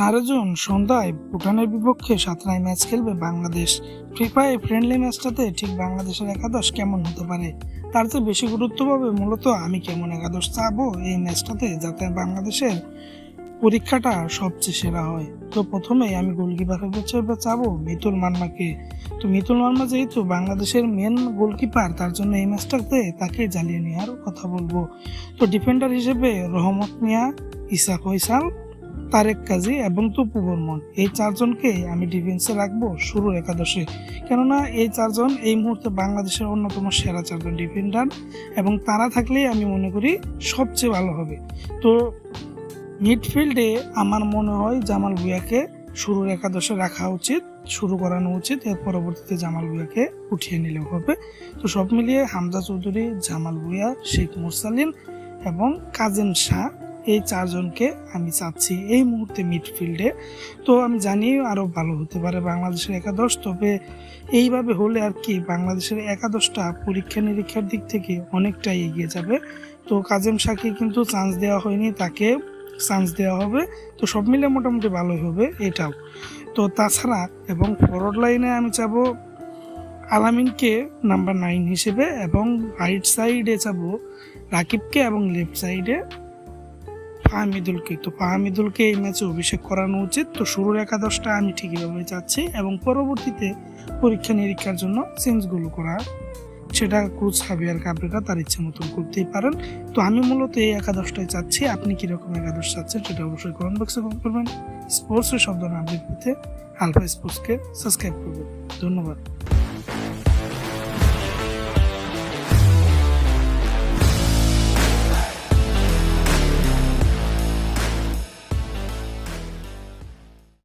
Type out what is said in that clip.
চার জুন সন্ধ্যায় ভুটানের বিপক্ষে সাতরায় ম্যাচ খেলবে বাংলাদেশ। ফিফায় ফ্রেন্ডলি ম্যাচটাতে ঠিক বাংলাদেশের একাদশ কেমন হতে পারে? তার চেয়ে বেশি গুরুত্ব পাবে মূলত আমি কেমন একাদশ চাবো এই ম্যাচটাতে যাতে বাংলাদেশের পরীক্ষাটা সবচেয়ে সেরা হয়। তো প্রথমেই আমি গোলকিপার হিসেবে চাবো মিতুল মার্মাকে তো মিতুল মার্মা যেহেতু বাংলাদেশের মেন গোলকিপার তার জন্য এই ম্যাচটাতে তাকে জ্বালিয়ে নেওয়ার কথা বলব। তো ডিফেন্ডার হিসেবে রহমত মিয়া ইসা ফয়সাল তারেক কাজী এবং তপু বর্মন। এই চারজনকে আমি ডিফেন্সে রাখব শুরুর একাদশে। কেননা এই চারজন এই মুহূর্তে বাংলাদেশের অন্যতম সেরা চারজন ডিফেন্ডার এবং তারা থাকলেই আমি মনে করি সবচেয়ে ভালো হবে। তো মিডফিল্ডে আমার মনে হয় জামাল ভুঁইয়াকে শুরুর একাদশে রাখা উচিত, শুরু করানো উচিত, এর পরবর্তীতে জামাল ভুঁইয়াকে উঠিয়ে নিলেও হবে। তো সব মিলিয়ে হামজা চৌধুরী, জামাল ভুঁইয়া, শেখ মুরসালিন এবং কাজেম শাহ এই চারজনকে আমি চাচ্ছি এই মুহূর্তে মিডফিল্ডে। তো আমি জানি আরও ভালো হতে পারে বাংলাদেশের একাদশ, তবে এইভাবে হলে আর কি, বাংলাদেশের একাদশটা পরীক্ষা নিরীক্ষার দিক থেকে অনেকটাই এগিয়ে যাবে। তো কাজেম শাহকে কিন্তু চান্স দেওয়া হয়নি, তাকে চান্স দেওয়া হবে। তো সব মিলে মোটামুটি ভালোই হবে, এটাও। তো তাছাড়া এবং ফরওয়ার্ড লাইনে আমি চাবো আলামিনকে নাম্বার নাইন হিসেবে এবং রাইট সাইডে চাবো রাকিবকে এবং লেফট সাইডে ফাহামিদুলকে তো ফাহামিদুলকে এই ম্যাচে অভিষেক করানো উচিত। তো শুরুর একাদশটা আমি ঠিকইভাবে চাচ্ছি এবং পরবর্তীতে পরীক্ষা নিরীক্ষার জন্য চেঞ্জগুলো করা, সেটা কোচ হাবিয়ার কাবরেরা তার ইচ্ছে মতন করতেই পারেন। তো আমি মূলত এই একাদশটাই চাচ্ছি। আপনি কীরকম একাদশ চাচ্ছেন সেটা অবশ্যই কমেন্ট বক্সে কমেন্ট করবেন। স্পোর্টসের শব্দ না আপডেট পেতে আলফা স্পোর্টসকে সাবস্ক্রাইব করবেন। ধন্যবাদ।